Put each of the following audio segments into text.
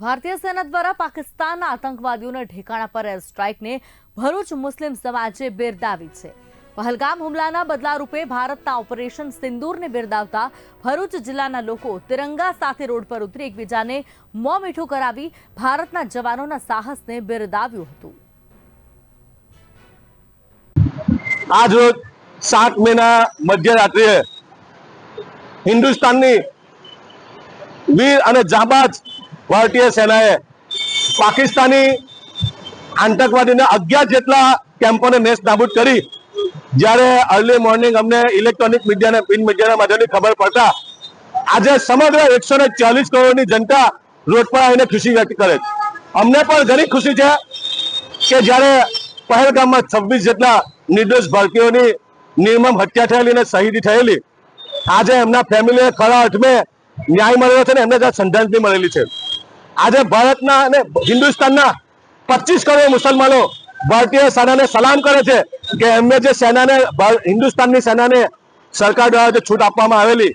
ભારતીય સેના દ્વારા પાકિસ્તાનના આતંકવાદીઓના ઠેકાણા પર એર સ્ટ્રાઇકને ભરૂચ મુસ્લિમ સમાજે બિરદાવી છે. પહલગામ હુમલાના બદલારૂપે ભારતના ઓપરેશન સિંદૂરને બિરદાવતા ભરૂચ જિલ્લાના લોકો તિરંગા સાથે રોડ પર ઉતરી એકબીજાને મોં મીઠું કરાવી ભારતના જવાનોના સાહસને બિરદાવ્યું હતું. આજ રોજ સાત મેના મધ્યરાત્રિએ હિન્દુસ્તાનની વીર અને જાબાજ ભારતીય સેનાએ પાકિસ્તાની આતંકવાદીના અગિયાર જેટલા કેમ્પોને નેસ્ત નાબૂદ કરી. જ્યારે અર્લી મોર્નિંગ અમને ઇલેક્ટ્રોનિક મીડિયાને પ્રિન્ટ મીડિયાના માધ્યમથી ખબર પડતા, આજે સમગ્ર એકસો ને ચાલીસ કરોડની જનતા રોડ પર આવીને ખુશી વ્યક્ત કરે છે. અમને પણ ઘણી ખુશી છે કે જ્યારે પહેલગામમાં છવ્વીસ જેટલા નિર્દોષ ભારતીયોની નિર્મમ હત્યા થયેલી અને શહીદી થયેલી, આજે એમના ફેમિલીને ખરા અર્થમે ન્યાય મળ્યો છે ને એમને ત્યાં શ્રદ્ધાંજલિ મળેલી છે. આજે ભારતના અને હિન્દુસ્તાનના પચીસ કરોડ મુસલમાનો ભારતીય સેનાને સલામ કરે છે કે એમને જે સેનાને હિન્દુસ્તાનની સેનાને સરકાર દ્વારા જે છૂટ આપવામાં આવેલી,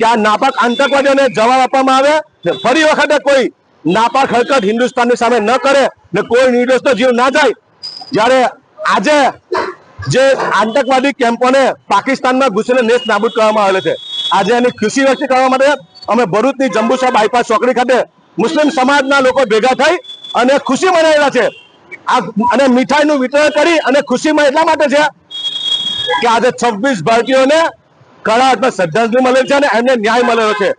કે આ નાપાક આતંકવાદીઓને જવાબ આપવામાં આવે, ને ફરી વખતે કોઈ નાપાક હરકત હિન્દુસ્તાનની સામે ન કરે, ને કોઈ નિર્દોષનો જીવ ના જાય, જ્યારે આજે જે આતંકવાદી કેમ્પોને પાકિસ્તાનમાં ઘૂસીને નેસ્ત નાબૂદ કરવામાં આવેલ છે. આજે એની ખુશી વ્યક્ત કરવા માટે અમે ભરૂચની જંબુસા બાયપાસ ચોકડી ખાતે મુસ્લિમ સમાજના લોકો ભેગા થઈ અને ખુશી મનાવેલા છે. આ અને મીઠાઈનું વિતરણ કરી અને ખુશીમાં એટલા માટે છે કે આજે છવ્વીસ ભારતીયોને કળા અથવા શ્રદ્ધાંજલિ મળેલ છે અને એમને ન્યાય મળેલો છે.